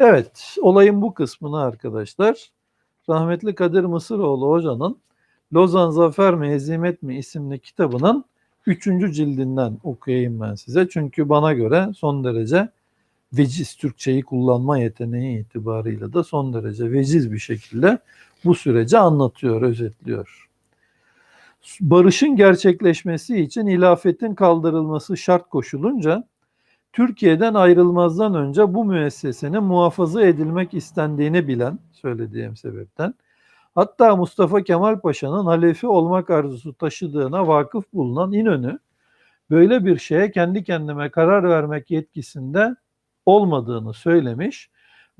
Evet, olayın bu kısmını arkadaşlar rahmetli Kadir Mısıroğlu hocanın Lozan Zafer mi Hezimet mi isimli kitabının 3. cildinden okuyayım ben size. Çünkü bana göre son derece veciz Türkçeyi kullanma yeteneği itibarıyla da son derece veciz bir şekilde bu süreci anlatıyor, özetliyor. Barışın gerçekleşmesi için hilafetin kaldırılması şart koşulunca Türkiye'den ayrılmazdan önce bu müessesenin muhafaza edilmek istendiğini bilen söylediğim sebepten hatta Mustafa Kemal Paşa'nın halefi olmak arzusu taşıdığına vakıf bulunan İnönü böyle bir şeye kendi kendime karar vermek yetkisinde olmadığını söylemiş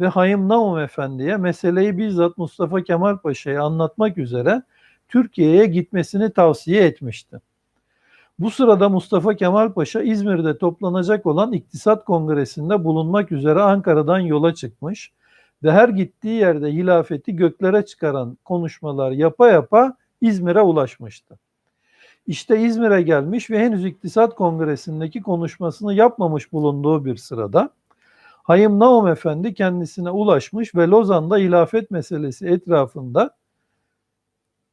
ve Hayım Naum Efendi'ye meseleyi bizzat Mustafa Kemal Paşa'ya anlatmak üzere Türkiye'ye gitmesini tavsiye etmişti. Bu sırada Mustafa Kemal Paşa İzmir'de toplanacak olan İktisat Kongresi'nde bulunmak üzere Ankara'dan yola çıkmış ve her gittiği yerde hilafeti göklere çıkaran konuşmalar yapa yapa İzmir'e ulaşmıştı. İşte İzmir'e gelmiş ve henüz İktisat Kongresi'ndeki konuşmasını yapmamış bulunduğu bir sırada Hayım Naum Efendi kendisine ulaşmış ve Lozan'da hilafet meselesi etrafında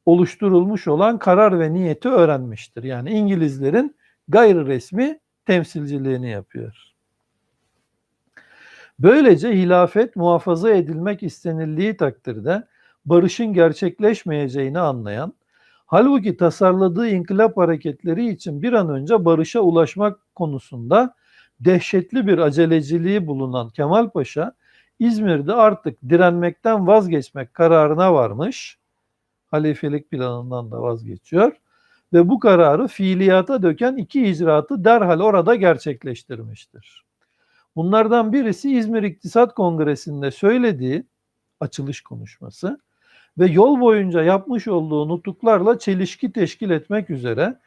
oluşturulmuş olan karar ve niyeti öğrenmiştir. Yani İngilizlerin gayri resmi temsilciliğini yapıyor. Böylece hilafet muhafaza edilmek istenildiği takdirde barışın gerçekleşmeyeceğini anlayan, halbuki tasarladığı inkılap hareketleri için bir an önce barışa ulaşmak konusunda dehşetli bir aceleciliği bulunan Kemal Paşa, İzmir'de artık direnmekten vazgeçmek kararına varmış halifelik planından da vazgeçiyor ve bu kararı fiiliyata döken iki icraatı derhal orada gerçekleştirmiştir. Bunlardan birisi İzmir İktisat Kongresi'nde söylediği açılış konuşması ve yol boyunca yapmış olduğu nutuklarla çelişki teşkil etmek üzere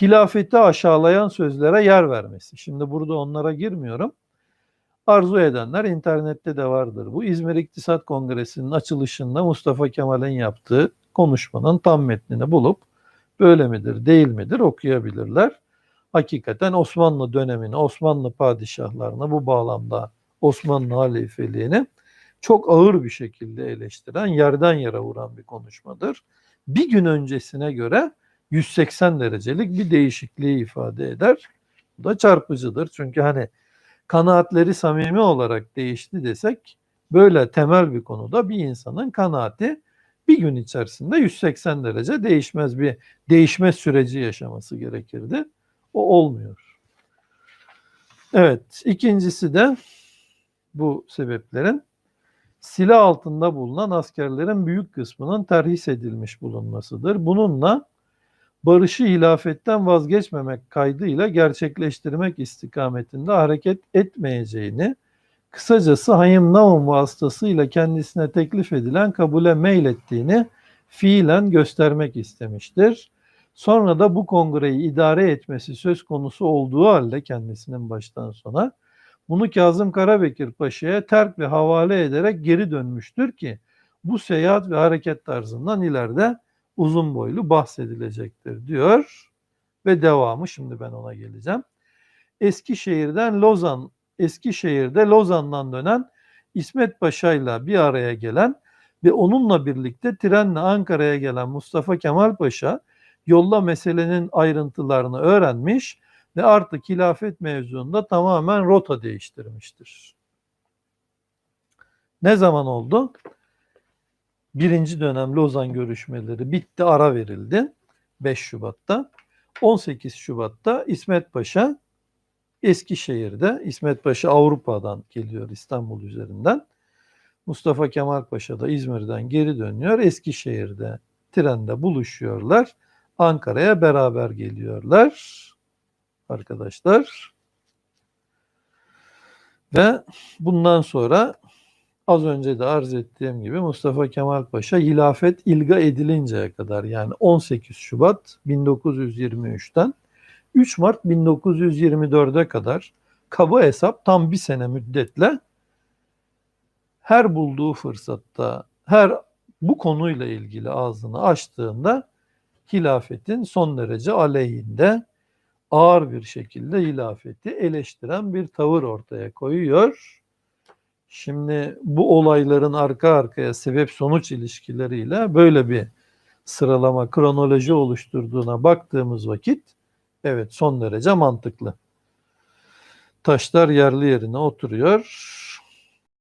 hilafeti aşağılayan sözlere yer vermesi. Şimdi burada onlara girmiyorum. Arzu edenler internette de vardır. Bu İzmir İktisat Kongresi'nin açılışında Mustafa Kemal'in yaptığı konuşmanın tam metnini bulup böyle midir değil midir okuyabilirler. Hakikaten Osmanlı dönemini, Osmanlı padişahlarını bu bağlamda Osmanlı halifeliğini çok ağır bir şekilde eleştiren, yerden yere vuran bir konuşmadır. Bir gün öncesine göre 180 derecelik bir değişikliği ifade eder. Bu da çarpıcıdır. Çünkü hani kanaatleri samimi olarak değişti desek böyle temel bir konuda bir insanın kanaati bir gün içerisinde 180 derece değişmez bir değişme süreci yaşaması gerekirdi. O olmuyor. Evet, ikincisi de bu sebeplerin silah altında bulunan askerlerin büyük kısmının terhis edilmiş bulunmasıdır. Bununla barışı hilafetten vazgeçmemek kaydıyla gerçekleştirmek istikametinde hareket etmeyeceğini, kısacası Hayım Naum vasıtasıyla kendisine teklif edilen kabule meylettiğini fiilen göstermek istemiştir. Sonra da bu kongreyi idare etmesi söz konusu olduğu halde kendisinin baştan sona bunu Kazım Karabekir Paşa'ya terk ve havale ederek geri dönmüştür ki bu seyahat ve hareket tarzından ileride uzun boylu bahsedilecektir diyor ve devamı şimdi ben ona geleceğim. Eskişehir'den Lozan, Eskişehir'de Lozan'dan dönen İsmet Paşa ile bir araya gelen ve onunla birlikte trenle Ankara'ya gelen Mustafa Kemal Paşa yolla meselenin ayrıntılarını öğrenmiş ve artık hilafet mevzuunda tamamen rota değiştirmiştir. Ne zaman oldu? Birinci dönem Lozan görüşmeleri bitti, ara verildi 5 Şubat'ta. 18 Şubat'ta İsmet Paşa Eskişehir'de, İsmet Paşa Avrupa'dan geliyor İstanbul üzerinden. Mustafa Kemal Paşa da İzmir'den geri dönüyor. Eskişehir'de trende buluşuyorlar. Ankara'ya beraber geliyorlar arkadaşlar. Ve bundan sonra az önce de arz ettiğim gibi Mustafa Kemal Paşa hilafet ilga edilinceye kadar yani 18 Şubat 1923'ten 3 Mart 1924'e kadar kaba hesap tam bir sene müddetle her bulduğu fırsatta her bu konuyla ilgili ağzını açtığında hilafetin son derece aleyhinde ağır bir şekilde hilafeti eleştiren bir tavır ortaya koyuyor. Şimdi bu olayların arka arkaya sebep sonuç ilişkileriyle böyle bir sıralama, kronoloji oluşturduğuna baktığımız vakit evet son derece mantıklı. Taşlar yerli yerine oturuyor.